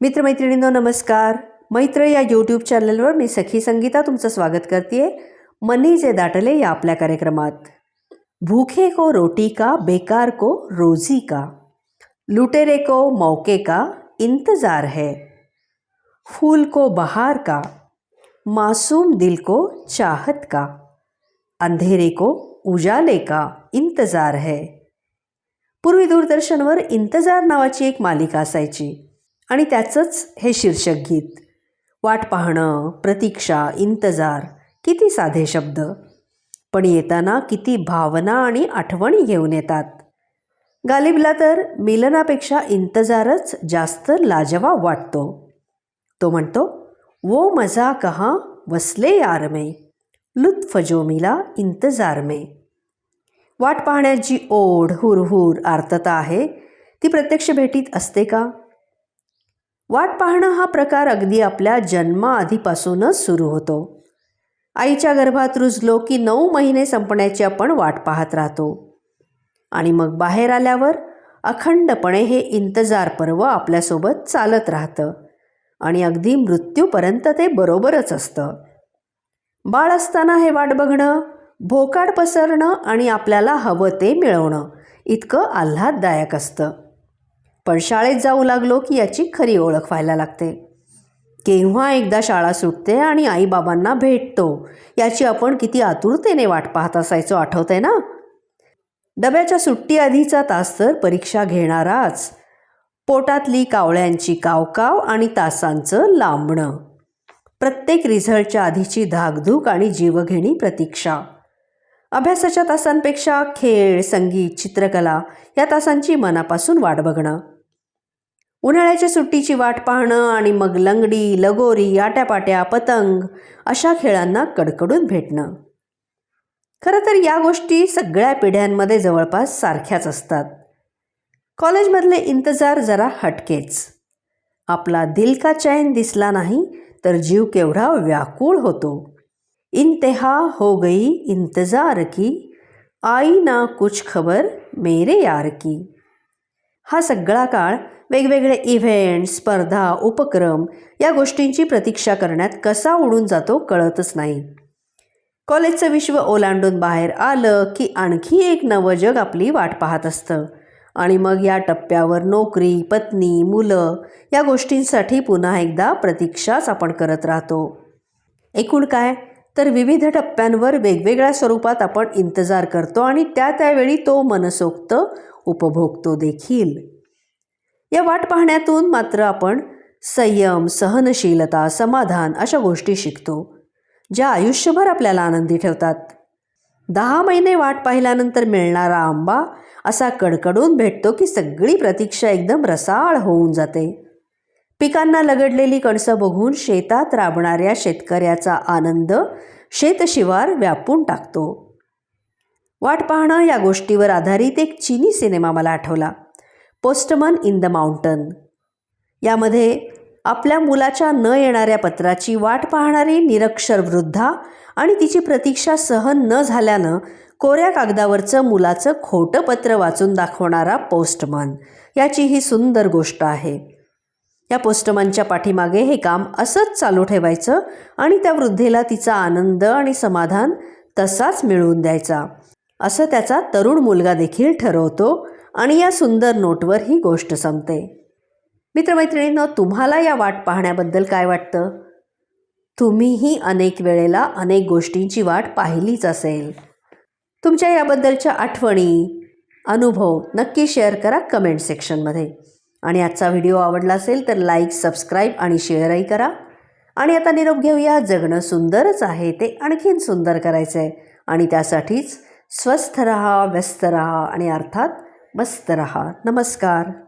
मित्रमैत्रिणींनो नमस्कार. मैत्र या यूट्यूब चॅनलवर मी सखी संगीता तुमचं स्वागत करते मनी जे दाटले या आपल्या कार्यक्रमात. भूखे को रोटी का बेकार को रोजी का? लुटेरे को मौके का इंतज़ार है? फूल को बहार का? मासूम दिल को चाहत का? अंधेरे को उजाले का इंतजार है? पूर्वी दूरदर्शनवर इंतजार नावाची एक मालिका असायची. आणि त्याचंच हे शीर्षक गीत. वाट पाहणं प्रतीक्षा इंतजार किती साधे शब्द. पण येताना किती भावना आणि आठवणी घेऊन येतात. गालिबला तर मिलनापेक्षा इंतजारच जास्त लाजवाब वाटतो. तो म्हणतो वो मजा कहा वसले यार में लुत्फ जो मिला इंतजार में. वाट पाहण्याची ओढ हुरहुर आर्तता आहे. ती प्रत्यक्ष भेटीत असते का? वाट पाहणं हा प्रकार अगदी आपल्या जन्माआधीपासूनच सुरू होतो. आईच्या गर्भात रुजलो की नऊ महिने संपण्याची आपण वाट पाहत राहतो. आणि मग बाहेर आल्यावर अखंडपणे हे इंतजार पर्व आपल्यासोबत चालत राहतं आणि अगदी मृत्यूपर्यंत ते बरोबरच असतं. बाळ असताना हे वाट बघणं भोकाड पसरणं आणि आपल्याला हवं ते मिळवणं इतकं आल्हाददायक असतं. पण शाळेत जाऊ लागलो की याची खरी ओळख व्हायला लागते. केव्हा एकदा शाळा सुटते आणि आईबाबांना भेटतो याची आपण किती आतुरतेने वाट पाहत असायचो आठवते ना? डब्याच्या सुट्टी आधीचा तास तर परीक्षा घेणाराच. पोटातली कावळ्यांची कावकाव आणि तासांचं लांबणं. प्रत्येक रिझल्टच्या आधीची धाकधूक आणि जीवघेणी प्रतीक्षा. अभ्यासाच्या तासांपेक्षा खेळ संगीत चित्रकला या तासांची मनापासून वाट बघणं. उन्हाळ्याच्या सुट्टीची वाट पाहणं आणि मग लंगडी लगोरी आट्यापाट्या पतंग अशा खेळांना कडकडून भेटणं. खरं तर या गोष्टी सगळ्या पिढ्यांमध्ये जवळपास सारख्याच असतात. कॉलेजमधले इंतजार जरा हटकेच. आपला दिल का चैन दिसला नाही तर जीव केवढा व्याकुळ होतो. इंतहा हो गई इंतजार की आई ना कुछ खबर मेरे यार की. हा सगळा काळ वेगवेगळे इव्हेंट स्पर्धा उपक्रम या गोष्टींची प्रतीक्षा करण्यात कसा उडून जातो कळतच नाही. कॉलेजचं विश्व ओलांडून बाहेर आलं की आणखी एक नवं जग आपली वाट पाहत असतं. आणि मग या टप्प्यावर नोकरी पत्नी मुलं या गोष्टींसाठी पुन्हा एकदा प्रतीक्षाच आपण करत राहतो. एकूण काय? तर विविध टप्प्यांवर वेगवेगळ्या स्वरूपात आपण इंतजार करतो आणि त्या त्यावेळी तो मनसोक्त उपभोगतो देखील. या वाट पाहण्यातून मात्र आपण संयम सहनशीलता समाधान अशा गोष्टी शिकतो ज्या आयुष्यभर आपल्याला आनंदी ठेवतात. दहा महिने वाट पाहिल्यानंतर मिळणारा आंबा असा कडकडून भेटतो की सगळी प्रतीक्षा एकदम रसाळ होऊन जाते. पिकांना लगडलेली कणसं बघून शेतात राबणाऱ्या शेतकऱ्याचा आनंद शेतशिवार व्यापून टाकतो. वाट पाहणं या गोष्टीवर आधारित एक चिनी सिनेमा मला आठवला. Postman in the mountain. यामध्ये आपल्या मुलाच्या न येणाऱ्या पत्राची वाट पाहणारी निरक्षर वृद्धा आणि तिची प्रतीक्षा सहन न झाल्यानं कोऱ्या कागदावरचं मुलाचं खोटं पत्र वाचून दाखवणारा पोस्टमन. याची ही सुंदर गोष्ट आहे. या पोस्टमनच्या पाठीमागे हे काम असंच चालू ठेवायचं आणि त्या वृद्धेला तिचा आनंद आणि समाधान तसाच मिळवून द्यायचा. असं त्याचा तरुण मुलगा देखील ठरवतो आणि या सुंदर नोटवर ही गोष्ट संपते. मित्रमैत्रिणींनो तुम्हाला या वाट पाहण्याबद्दल काय वाटतं? तुम्हीही अनेक वेळेला अनेक गोष्टींची वाट पाहिलीच असेल. तुमच्या याबद्दलच्या आठवणी अनुभव नक्की शेअर करा कमेंट सेक्शनमध्ये. आणि आजचा व्हिडिओ आवडला असेल तर लाईक सबस्क्राईब आणि शेअरही करा. आणि आता निरोप घेऊया जगणं सुंदरच आहे ते आणखीन सुंदर करायचं आहे आणि त्यासाठीच स्वस्थ रहा व्यस्त रहा आणि अर्थात मस्त रहा. नमस्कार.